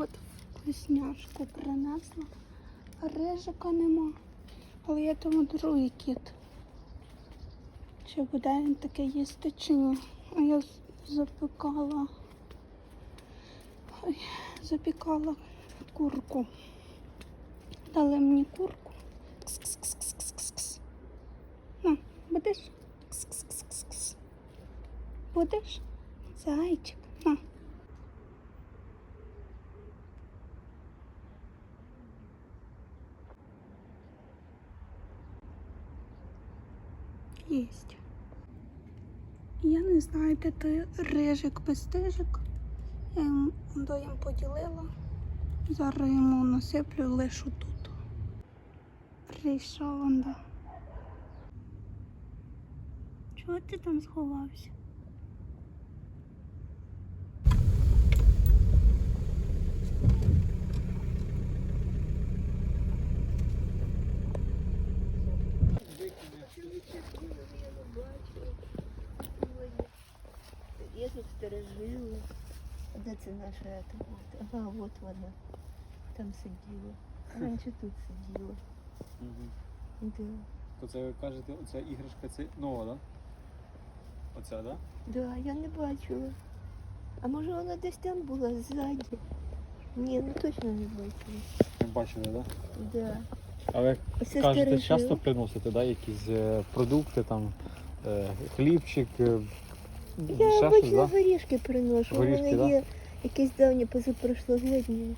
от вкусняшку принесла. Рижика нема. Але я думаю, другий кіт. Чи буде він таке їсти, чи ні? А я запікала. Ой, запікала курку. Дали мені курку. Кс-кс-кс-кс-кс-кс. На, будеш? Кс-кс-кс-кс-кс. Будеш? Зайчик. На. Єсть. Я не знаю, де той рижик пестижик. Я їм, до їм поділила. Зараз йому насиплю лишу тут. Прийшов он. Чого ти там сховався? Я тут. А Де це наша? ета? Ага, от вона. Там сиділа. Раніше тут сиділа. Да. То це ви кажете, оця іграшка це нова, так? Да? Оця, так? Да? Да, я не бачила. А може вона десь там була ззаді? Ні, ну точно не бачила. Не бачили, так? Да? Да. А ви кажете, часто приносите, да, якісь е, продукти, там, е, хлібчик, е, Я ще щось, обично да? горішки приношу. У Горішки, мене да? є якісь давні позапрошлогодні.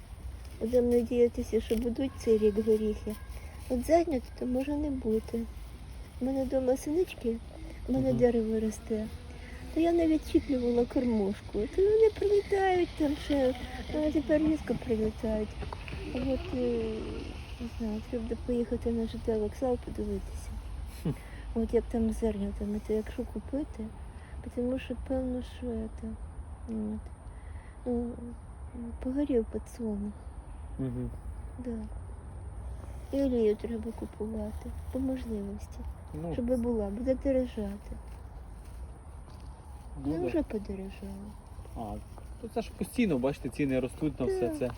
Будемо надіятися, що будуть цей рік горіхи. От зайнято, то може не бути. У мене вдома синички, у мене Мгм. дерево росте. То я навіть чіплювала кормушку. То вони прилітають там ще, а тепер різко прилітають. А от е, не знаю, треба поїхати на ЖД вокзал подивитися. От як там зернятами, то якщо купити, тому що певно, що це. От. Ну, погорів подсолнух, Угу. да. І олію треба купувати по можливості, Ну, щоб була, буде дорожати. ну, да. вже подорожало. А, то це ж постійно, бачите, ціни ростуть на все це.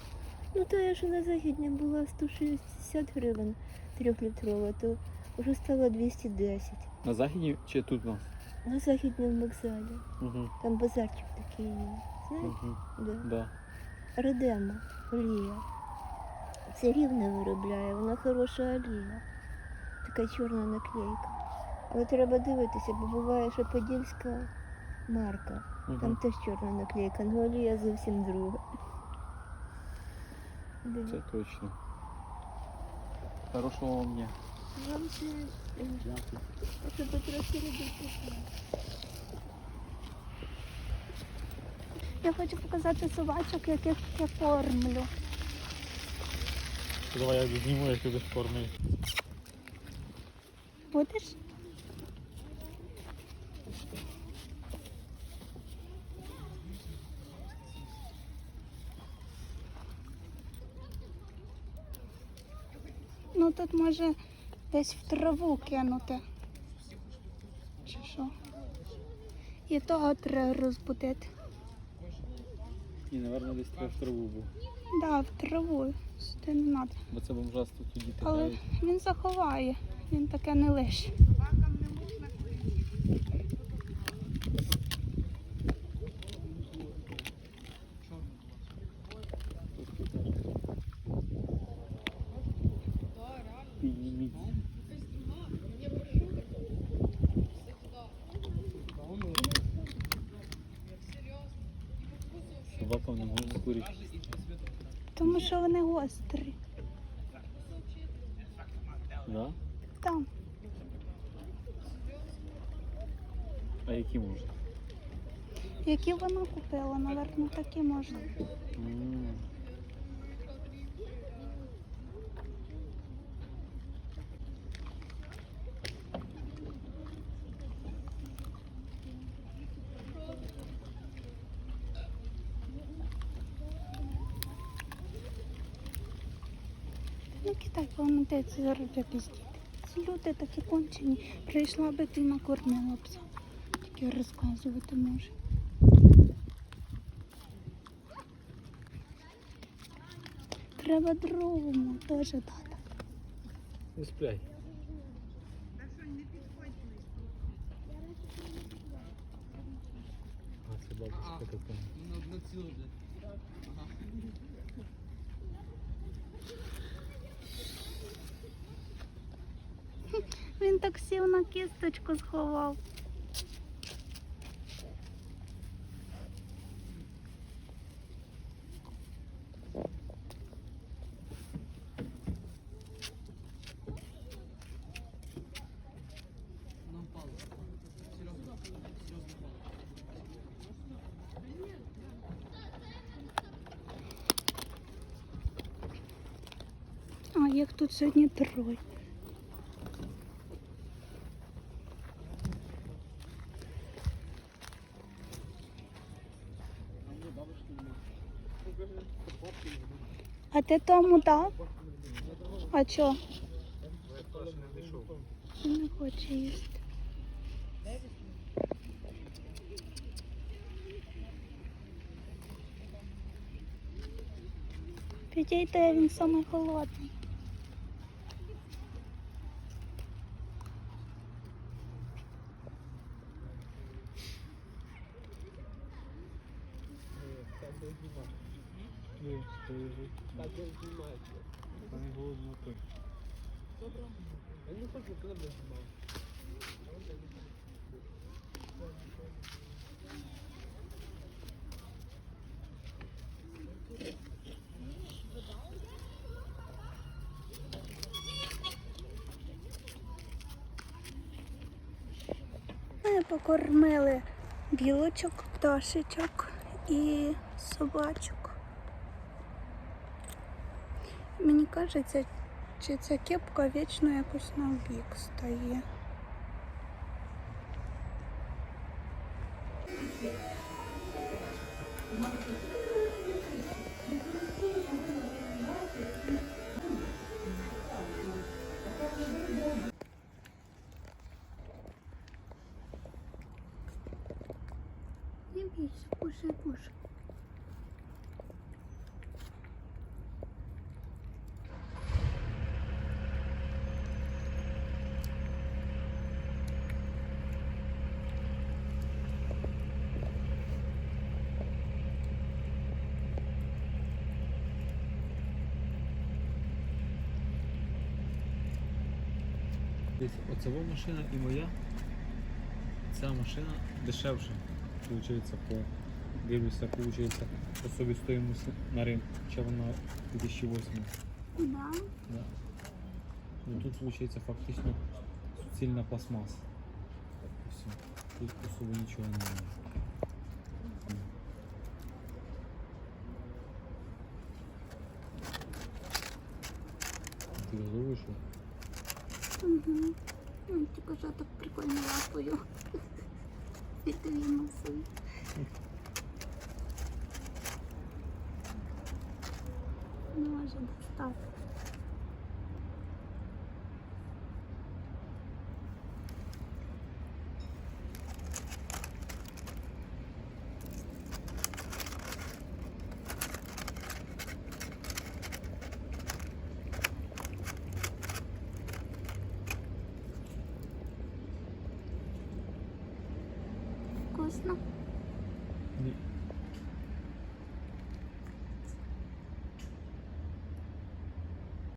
Ну то я ж на західні була 160 гривень трьохлітрова, то вже стало 210. На західні чи тут у нас? На західному вокзалі. Угу. Там базарчик такий є. Знаєте? Угу. Да. Да. Редема олія. Це рівне виробляє, вона хороша олія. Така чорна наклейка. Але треба дивитися, бо буває, що подільська марка. Там Угу. теж чорна наклейка, але олія зовсім друга. Да. Це точно. Хорошого вам дня. Я хочу показати собачок, яких я кормлю. Давай я зніму, як ти форми. Будеш? Ну тут може десь в траву кинути. Чи що? І того треба розбудити. І, напевно, десь треба в траву був. Да, в траву. Сюди не треба. Бо це бомжа тут діти Але він заховає, він таке не лише. Не. Тому що вони гострі. Да? Там. А які можна? Які вона купила, напевно, такі можна. М. Ну, Китай пам'ятається зараз якісь діти. Ці люди такі кончені. Прийшла би ти накормила б. Тільки розказувати може. Треба другому теж дати. Не спляй. А, це бабушка така. Він так сів на кісточку сховав. А їх тут сьогодні троє. А ти тому дав? А чо? Не хоче їсти. Підійде, він самий холодний. Так не знімається. Там голодно той. Я не хочу, коли б знімав. Ми покормили білочок, пташечок і собачок. Мені кажеться, чи ця кепка вічно якось на бік стає. Не бійся, кушай, кушай. Десь оцева машина і моя. Ця машина дешевша, виходить, по дивлюся, виходить, по собі стоїмося на ринку, хоча вона 2008. Да. Да. Ну тут виходить фактично суцільна пластмаса. Все. Тут особо нічого немає. Ти вийшов? Угу. Ну, тільки що так прикольно лапою. Відвінув Не може достати.